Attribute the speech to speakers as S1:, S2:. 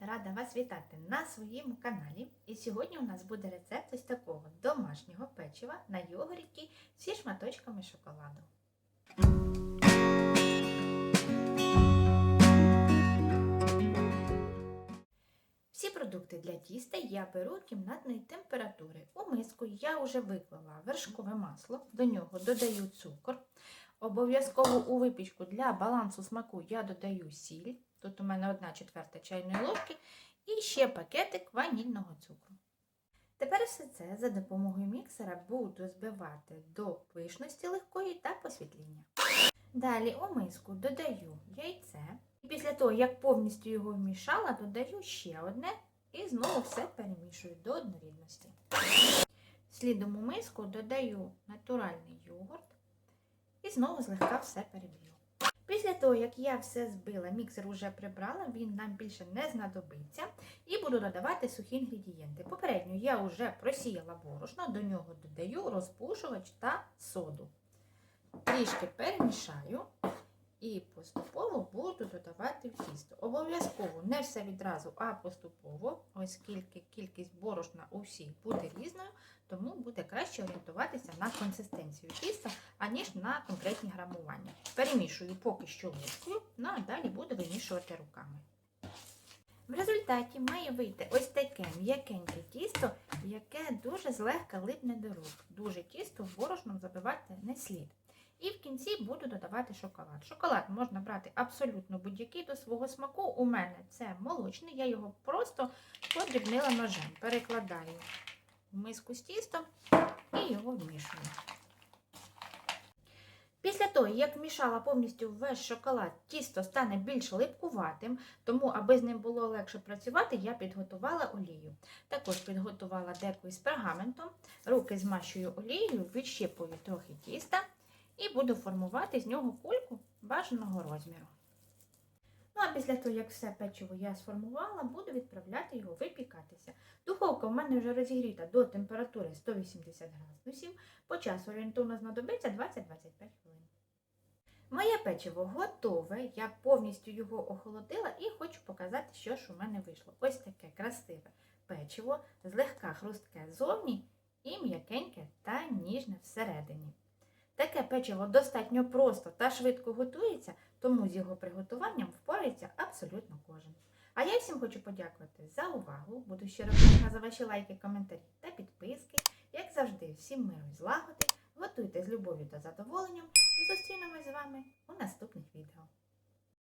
S1: рада вас вітати на своєму каналі. І сьогодні у нас буде рецепт ось такого домашнього печива на йогурті зі шматочками шоколаду. Всі продукти для тіста я беру кімнатної температури. У миску я вже виклала вершкове масло, до нього додаю цукор. Обов'язково у випічку для балансу смаку я додаю сіль. Тут у мене 1 четверта чайної ложки і ще пакетик ванільного цукру. Тепер все це за допомогою міксера буду збивати до пишності легкої та посвітління. Далі у миску додаю яйце. І після того, як повністю його вмішала, додаю ще одне і знову все перемішую до однорідності. Слідом у миску додаю натуральний йогурт і знову злегка все переб'ю. Після того, як я все збила, міксер уже прибрала, він нам більше не знадобиться. І буду додавати сухі інгредієнти. Попередньо я вже просіяла борошно, до нього додаю розпушувач та соду. Трішки перемішаю і поступово буду додавати в тісто. Обов'язково не все відразу, а поступово, оскільки кількість борошна у всіх буде різною, краще орієнтуватися на консистенцію тіста, аніж на конкретні грамування. Перемішую поки що ложкою, ну а далі буду вимішувати руками. В результаті має вийти ось таке м'якеньке тісто, яке дуже злегка липне до рук. Дуже тісто борошном забивати не слід. І в кінці буду додавати шоколад. Шоколад можна брати абсолютно будь-який до свого смаку. У мене це молочний, я його просто подрібнила ножем. Перекладаю в миску з тістом і його вмішую. Після того, як вмішала повністю весь шоколад, тісто стане більш липкуватим, тому, аби з ним було легше працювати, я підготувала олію. Також підготувала деку із пергаментом, руки змащую олією, відщипую трохи тіста і буду формувати з нього кульку бажаного розміру. Ну а після того, як все печиво я сформувала, буду відправляти його випікатися. В мене вже розігріта до температури 180 градусів. По часу орієнтовно знадобиться 20-25 хвилин. Моє печиво готове, я повністю його охолодила і хочу показати, що ж у мене вийшло. Ось таке красиве печиво, злегка хрустке зовні і м'якеньке та ніжне всередині. Таке печиво достатньо просто та швидко готується, тому з його приготуванням впорається абсолютно кожен. А я всім хочу подякувати за увагу. Буду щиро вдячна за ваші лайки, коментарі та підписки. Як завжди, всім миру і злагоди. Готуйте з любов'ю та задоволенням і зустрінемось з вами у наступному.